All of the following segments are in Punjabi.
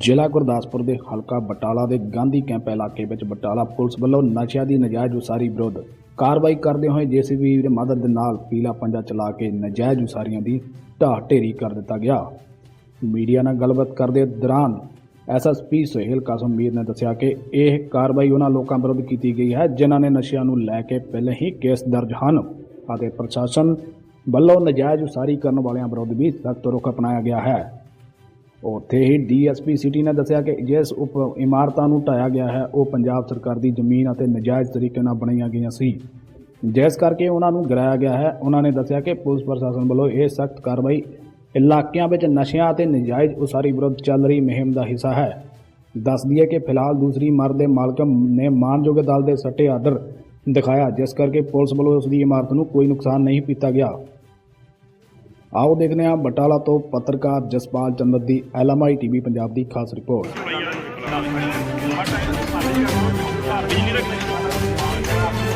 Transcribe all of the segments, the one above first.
ਜ਼ਿਲ੍ਹਾ ਗੁਰਦਾਸਪੁਰ ਦੇ ਹਲਕਾ ਬਟਾਲਾ ਦੇ ਗਾਂਧੀ ਕੈਂਪ ਇਲਾਕੇ ਵਿੱਚ ਬਟਾਲਾ ਪੁਲਿਸ ਵੱਲੋਂ ਨਸ਼ਿਆਂ ਦੀ ਨਜਾਇਜ਼ ਉਸਾਰੀ ਵਿਰੁੱਧ ਕਾਰਵਾਈ ਕਰਦੇ ਹੋਏ ਜੀਸੀਬੀ ਦੇ ਮਦਦ ਦੇ ਨਾਲ ਪੀਲਾ ਪੰਜਾ ਚਲਾ ਕੇ ਨਜਾਇਜ਼ ਉਸਾਰੀਆਂ ਦੀ ਢਾਹ ਢੇਰੀ ਕਰ ਦਿੱਤਾ ਗਿਆ। ਮੀਡੀਆ ਨਾਲ ਗੱਲਬਾਤ ਕਰਦੇ ਦੌਰਾਨ ਐਸਐਸਪੀ ਸੁਹੇਲ ਕਾਸਮ ਕਾਸਮੀਰ ਨੇ ਦੱਸਿਆ ਕਿ ਇਹ ਕਾਰਵਾਈ ਉਹਨਾਂ ਲੋਕਾਂ ਵਿਰੁੱਧ ਕੀਤੀ ਗਈ ਹੈ ਜਿਨ੍ਹਾਂ ਨੇ ਨਸ਼ਿਆਂ ਨੂੰ ਲੈ ਕੇ ਪਹਿਲਾਂ ਹੀ ਕੇਸ ਦਰਜ ਹਨ ਅਤੇ ਪ੍ਰਸ਼ਾਸਨ ਵੱਲੋਂ ਨਜਾਇਜ਼ ਉਸਾਰੀ ਕਰਨ ਵਾਲਿਆਂ ਵਿਰੁੱਧ ਵੀ ਸਖਤ ਰੁਖ ਅਪਣਾਇਆ ਗਿਆ ਹੈ। ਉੱਥੇ ਹੀ ਡੀਐਸਪੀ ਸਿਟੀ ਨੇ ਦੱਸਿਆ ਕਿ ਜਿਸ ਉਪ ਇਮਾਰਤਾਂ ਨੂੰ ਢਾਇਆ ਗਿਆ ਹੈ, ਉਹ ਪੰਜਾਬ ਸਰਕਾਰ ਦੀ ਜ਼ਮੀਨ ਅਤੇ ਨਜਾਇਜ਼ ਤਰੀਕੇ ਨਾਲ ਬਣਾਈਆਂ ਗਈਆਂ ਸੀ। ਜਿਸ ਕਰਕੇ ਉਹਨਾਂ ਨੂੰ ਗਿਰਾਇਆ ਗਿਆ ਹੈ। ਉਹਨਾਂ ਨੇ ਦੱਸਿਆ ਕਿ ਪੁਲਿਸ ਪ੍ਰਸ਼ਾਸਨ ਵੱਲੋਂ ਇਹ ਸਖਤ ਕਾਰਵਾਈ ਇਲਾਕਿਆਂ ਵਿੱਚ ਨਸ਼ਿਆਂ ਅਤੇ ਨਜਾਇਜ਼ ਉਸਾਰੀ ਵਿਰੁੱਧ ਚੱਲ ਰਹੀ ਮੁਹਿੰਮ ਦਾ ਹਿੱਸਾ ਹੈ। ਦੱਸ ਦਈਏ ਕਿ ਫਿਲਹਾਲ ਦੂਸਰੀ ਮਰ ਦੇ ਮਾਲਕ ਨੇ ਮਾਨਯੋਗ ਅਦਾਲਤ ਦੇ ਸੱਟੇ ਆਰਡਰ ਦਿਖਾਇਆ, ਜਿਸ ਕਰਕੇ ਪੁਲਿਸ ਵੱਲੋਂ ਉਸ ਦੀ ਇਮਾਰਤ ਨੂੰ ਕੋਈ ਨੁਕਸਾਨ ਨਹੀਂ ਕੀਤਾ ਗਿਆ। ਆਓ ਦੇਖਦੇ ਹਾਂ ਬਟਾਲਾ ਤੋਂ ਪੱਤਰਕਾਰ ਜਸਪਾਲ ਚੰਦਰ ਦੀ ਐਲਐਮਆਈ ਟੀਵੀ ਪੰਜਾਬ ਦੀ ਖਾਸ ਰਿਪੋਰਟ। ਗਾਂਧੀ ਕੈਂਪ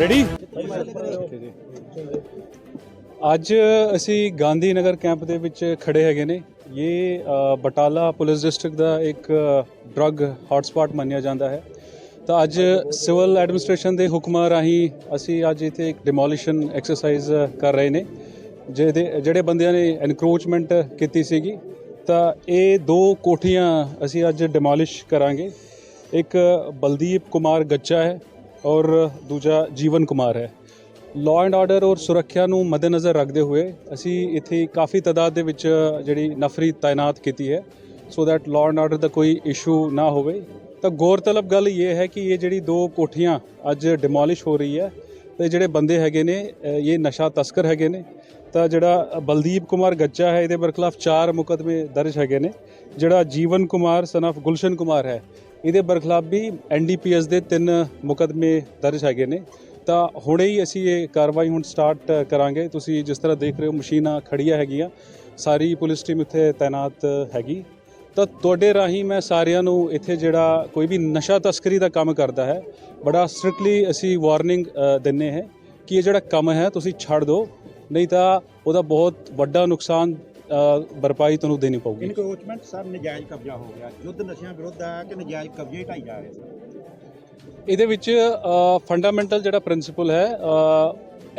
ਰੈਡੀ ਅੱਜ ਅਸੀਂ ਗਾਂਧੀ ਨਗਰ ਕੈਂਪ ਦੇ ਵਿੱਚ ਖੜੇ ਹੈਗੇ ਨੇ। ਇਹ ਬਟਾਲਾ ਪੁਲਿਸ ਡਿਸਟ੍ਰਿਕਟ ਦਾ ਇੱਕ ਡਰੱਗ ਹੌਟਸਪੌਟ ਮੰਨਿਆ ਜਾਂਦਾ ਹੈ ਤਾਂ ਅੱਜ ਸਿਵਲ ਐਡਮਿਨਿਸਟ੍ਰੇਸ਼ਨ ਦੇ ਹੁਕਮਾਂ ਰਾਹੀਂ ਅਸੀਂ ਅੱਜ ਇੱਥੇ ਇੱਕ ਡਿਮੋਲੀਸ਼ਨ ਐਕਸਰਸਾਈਜ਼ ਕਰ ਰਹੇ ਨੇ ਜਿਹਦੇ ਜਿਹੜੇ ਬੰਦਿਆਂ ਨੇ ਐਨਕਰੋਚਮੈਂਟ ਕੀਤੀ ਸੀਗੀ ਤਾਂ ਇਹ ਦੋ ਕੋਠੀਆਂ ਅਸੀਂ ਅੱਜ ਡਿਮੋਲਿਸ਼ ਕਰਾਂਗੇ ਇੱਕ ਬਲਦੀਪ ਕੁਮਾਰ ਗੱਚਾ ਹੈ ਔਰ ਦੂਜਾ ਜੀਵਨ ਕੁਮਾਰ ਹੈ ਲਾਅ ਐਂਡ ਆਰਡਰ ਔਰ ਸੁਰੱਖਿਆ ਨੂੰ ਮੱਦੇਨਜ਼ਰ ਰੱਖਦੇ ਹੋਏ ਅਸੀਂ ਇੱਥੇ ਕਾਫੀ ਤਾਦਾਦ ਦੇ ਵਿੱਚ ਜਿਹੜੀ ਨਫਰੀ ਤਾਇਨਾਤ ਕੀਤੀ ਹੈ so that law and order ਦਾ ਕੋਈ ਇਸ਼ੂ ਨਾ ਹੋਵੇ। ਤਾਂ ਗੌਰਤਲਬ ਗੱਲ ਇਹ ਹੈ ਕਿ ਇਹ ਜਿਹੜੀ ਦੋ ਕੋਠੀਆਂ ਅੱਜ ਡਿਮੋਲਿਸ਼ ਹੋ ਰਹੀ ਹੈ, ਤੇ ਜਿਹੜੇ ਬੰਦੇ ਹੈਗੇ ਨੇ ਇਹ ਨਸ਼ਾ ਤਸਕਰ ਹੈਗੇ ਨੇ। ਤਾਂ ਜਿਹੜਾ ਬਲਦੀਪ ਕੁਮਾਰ ਗੱਚਾ ਹੈ, ਇਹਦੇ ਬਰਖਲਾਫ ਚਾਰ ਮੁਕਦਮੇ ਦਰਜ ਹੈਗੇ ਨੇ। ਜਿਹੜਾ ਜੀਵਨ ਕੁਮਾਰ ਸਨ ਆਫ ਗੁਲਸ਼ਨ ਕੁਮਾਰ ਹੈ, ਇਹਦੇ ਬਰਖਲਾਫ ਵੀ ਐਨਡੀਪੀਐਸ ਦੇ ਤਿੰਨ ਮੁਕਦਮੇ ਦਰਜ ਹੈਗੇ ਨੇ। ਤਾਂ ਹੁਣੇ ਹੀ ਅਸੀਂ ਇਹ ਕਾਰਵਾਈ ਹੁਣ ਸਟਾਰਟ ਕਰਾਂਗੇ। ਤੁਸੀਂ ਜਿਸ ਤਰ੍ਹਾਂ ਦੇਖ ਰਹੇ ਹੋ ਮਸ਼ੀਨਾਂ ਖੜੀਆਂ ਹੈਗੀਆਂ। ਸਾਰੀ ਪੁਲਿਸ ਟੀਮ ਇੱਥੇ ਤਾਇਨਾਤ ਹੈਗੀ। ਤਾਂ ਤੁਹਾਡੇ ਰਾਹੀਂ ਮੈਂ ਸਾਰਿਆਂ ਨੂੰ ਇੱਥੇ ਜਿਹੜਾ ਕੋਈ ਵੀ ਨਸ਼ਾ ਤਸਕਰੀ ਦਾ ਕੰਮ ਕਰਦਾ ਹੈ ਬੜਾ ਸਟ੍ਰਿਕਟਲੀ ਅਸੀਂ ਵਾਰਨਿੰਗ ਦਿੰਨੇ ਹੈ ਕਿ ਇਹ ਜਿਹੜਾ ਕੰਮ ਹੈ ਤੁਸੀਂ ਛੱਡ ਦਿਓ। ਨਹੀਂ ਤਾਂ ਉਹਦਾ ਬਹੁਤ ਵੱਡਾ ਨੁਕਸਾਨ ਅ, ਭਰਪਾਈ ਤੁਹਾਨੂੰ ਦੇਣੀ ਪਊਗੀ। ਇਨਕਰੋਚਮੈਂਟ ਸਰ ਨਜਾਇਜ਼ ਕਬਜ਼ਾ ਹੋ ਗਿਆ। ਯੁੱਧ ਨਸ਼ਿਆਂ ਵਿਰੁੱਧ ਆ ਕਿ ਨਜਾਇਜ਼ ਕਬਜ਼ੇ ਢਾਈ ਜਾ ਰਹੇ ਇਹਦੇ ਵਿੱਚ ਫੰਡਾਮੈਂਟਲ ਜਿਹੜਾ ਪ੍ਰਿੰਸੀਪਲ ਹੈ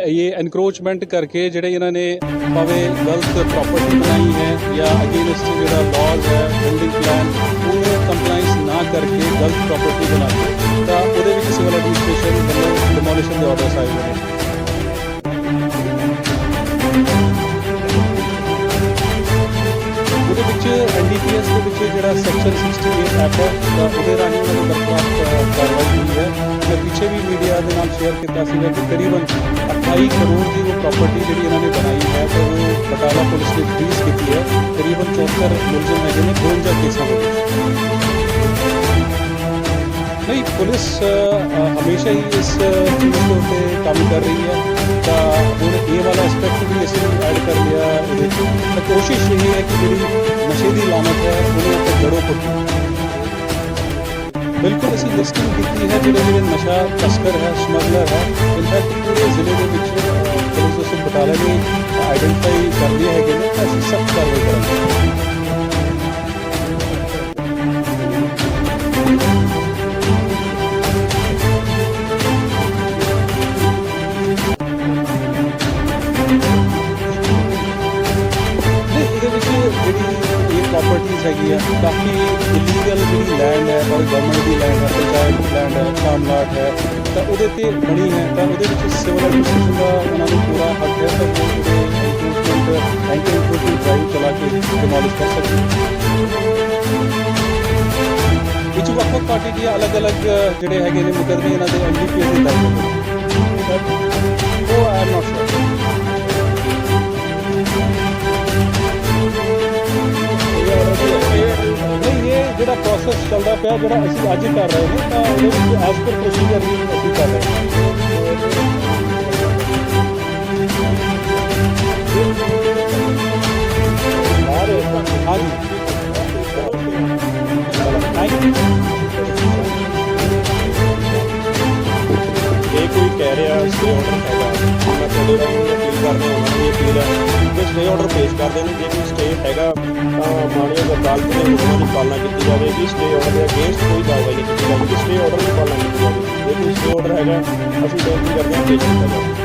ਇਹ ਐਨਕਰੋਚਮੈਂਟ ਕਰਕੇ ਜਿਹੜੇ ਇਹਨਾਂ ਨੇ ਭਾਵੇਂ ਗਲਤ ਪ੍ਰੋਪਰਟੀ ਬਣਾਈ ਹੈ ਜਾਂ ਅਗੇਂਸਟ ਜਿਹੜਾ ਲਾਜ਼ ਹੈ ਬਿਲਡਿੰਗ ਪਲਾਨ ਉਹ ਕੰਪਲਾਈਂਸ ਨਾ ਕਰਕੇ ਗਲਤ ਪ੍ਰੋਪਰਟੀ ਬਣਾ ਕੇ, ਤਾਂ ਉਹਦੇ ਵਿੱਚ ਸਿਵਲ ਐਡਮਿਨਿਸਟ੍ਰੇਸ਼ਨ ਵੱਲੋਂ ਡਿਮੋਲੀਸ਼ਨ ਦੇ ਆਰਡਰਸ ਆਏ ਹੋਏ ਉਹਦੇ ਵਿੱਚ ਐਨਡੀਪੀਐਸ ਦੇ ਵਿੱਚ ਜਿਹੜਾ ਸੈਕਸ਼ਨ 68 ਐਪ ਹੈ ਉਹਦੇ ਰਾਹੀਂ ਉਹਨਾਂ ਨੂੰ ਕੰਪਲਾਈਂਸ ਹੋਈ ਹੈ ਮੈਂ ਪਿੱਛੇ ਵੀ ਮੀਡੀਆ ਦੇ ਨਾਲ ਸ਼ੇਅਰ ਕੀਤਾ ਸੀਗਾ ਕਿ ਕਰੀਬਨ 28 ਕਰੋੜ ਦੀ ਉਹ ਪ੍ਰਾਪਰਟੀ ਜਿਹੜੀ ਇਹਨਾਂ ਨੇ ਬਣਾਈ ਹੈ ਤਾਂ ਉਹ ਬਟਾਲਾ ਪੁਲਿਸ ਨੇ ਫ੍ਰੀਜ਼ ਕੀਤੀ ਹੈ। ਕਰੀਬਨ 74 ਮੁਲਜ਼ਮ ਹੈਗੇ ਨੇ 52 ਕੇਸਾਂ ਦੇ ਵਿੱਚ। ਨਹੀਂ ਪੁਲਿਸ ਅ, ਅ, ਹਮੇਸ਼ਾ ਹੀ ਇਸ ਚੀਜ਼ ਦੇ ਉੱਤੇ ਕੰਮ ਕਰ ਰਹੀ ਹੈ। ਤਾਂ ਹੁਣ ਇਹ ਵਾਲਾ ਐਸਪੈਕਟ ਵੀ ਅਸੀਂ ਐਡ ਕਰ ਲਿਆ ਇਹਦੇ 'ਚ ਤਾਂ ਕੋਸ਼ਿਸ਼ ਇਹ ਹੈ ਕਿ ਜਿਹੜੀ ਨਸ਼ੇ ਦੀ ਲਾਨਤ ਹੈ ਉਹਨੂੰ ਆਪਾਂ ਜੜੋਂ ਪੁੱਟੀਏ ਬਿਲਕੁਲ ਅਸੀਂ ਲਿਸਟਿੰਗ ਕੀਤੀ ਹੈ ਜਿਹੜੇ ਜਿਹੜੇ ਨਸ਼ਾ ਤਸਕਰ ਹੈ ਸਮਗਲਰ ਹੈ ਇਨਫੈਕਟ ਪੂਰੇ ਜ਼ਿਲ੍ਹੇ ਦੇ ਵਿੱਚ ਅ, ਪੁਲਿਸ ਉਸ ਬਟਾਲਾ ਨੇ ਆਈਡੈਂਟੀਫਾਈ ਕਰ ਪ੍ਰਾਪਰਟੀਆਂ ਹੈਗੀਆਂ ਕਾਫੀ ਇਲੀਗਲ ਜਿਹੜੀ ਲੈਂਡ ਹੈ ਔਰ ਗਵਰਨਮੈਂਟ ਦੀ ਲੈਂਡ ਹੈ ਪੰਚਾਇਤ ਦੀ ਲੈਂਡ ਹੈ ਸ਼ਾਮਲਾਟ ਹੈ, ਤਾਂ ਉਹਦੇ ਤੇ ਬਣੀ ਹੈ। ਤਾਂ ਉਹਦੇ ਵਿੱਚ ਸਿਵਲ ਐਡਮਿਨਿਸਟ੍ਰੇਸ਼ਨ ਦਾ ਉਹਨਾਂ ਨੂੰ ਪੂਰਾ ਹੱਕ ਹੈ, ਤਾਂ ਉਹ ਉਹਦੇ ਐਨਕਰੇਜਮੈਂਟ ਡਰਾਈਵ ਚਲਾ ਕੇ ਡਿਮੋਲਿਸ਼ ਕਰ ਸਕਦੇ ਇਹ ਵੱਖ-ਵੱਖ ਪਾਰਟੀ ਦੀਆਂ ਅਲੱਗ-ਅਲੱਗ ਜਿਹੜੇ ਹੈਗੇ ਨੇ ਮੁਕੱਦਮੇ ਇਹਨਾਂ ਦੇ ਐਨਡੀਪੀਐਸ ਦੇ ਦਰਜ ਹੋਏ ਨੇ ਉਹ ਆਈ ਐਮ ਨਾਟ ਸ਼ੋਰ ਨਹੀਂ ਇਹ ਜਿਹੜਾ ਪ੍ਰੋਸੈਸ ਚੱਲਦਾ ਪਿਆ ਜਿਹੜਾ ਅਸੀਂ ਅੱਜ ਕਰ ਰਹੇ ਨੇ ਤਾਂ ਉਹਦੇ ਵਿੱਚ ਐਸ ਪਰ ਪ੍ਰੋਸੀਜਰ ਹੀ ਅਸੀਂ ਕਰ ਰਹੇ ਹਾਂ ਹਾਂਜੀ ਥੈਂਕ ਯੂ ਇਹ ਕੋਈ ਕਹਿ ਰਿਹਾ ਸਟੇ ਆਰਡਰ ਹੈਗਾ ਮੈਂ ਤੁਹਾਡੇ ਰਾਹੀਂ ਅਪੀਲ ਕਰਦੇ ਹਾਂ ਉਹਨਾਂ ਦੀ ਅਪੀਲ ਹੈ ਕਿ ਸਟੇ ਆਰਡਰ ਪੇਸ਼ ਕਰਦੇ ਨੇ ਜੇ ਕੋਈ ਸਟੇ ਹੈਗਾ, ਤਾਂ ਮਾਨਯੋਗ ਅਦਾਲਤ ਦੇ ਹੁਕਮਾਂ ਦੀ ਪਾਲਣਾ ਕੀਤੀ ਜਾਵੇਗੀ ਸਟੇ ਆਰਡਰ ਦੇ ਅਗੇਂਸਟ ਕੋਈ ਕਾਰਵਾਈ ਨਹੀਂ ਕੀਤੀ ਜਾਵੇਗੀ ਸਟੇ ਆਰਡਰ ਦੀ ਪਾਲਣਾ ਕੀਤੀ ਜਾਵੇਗੀ ਜੇ ਕੋਈ ਸਟੇ ਆਰਡਰ ਹੈਗਾ, ਅਸੀਂ ਬੇਨਤੀ ਕਰਦੇ ਹਾਂ ਪੇਸ਼ ਕੀਤਾ ਜਾਵੇ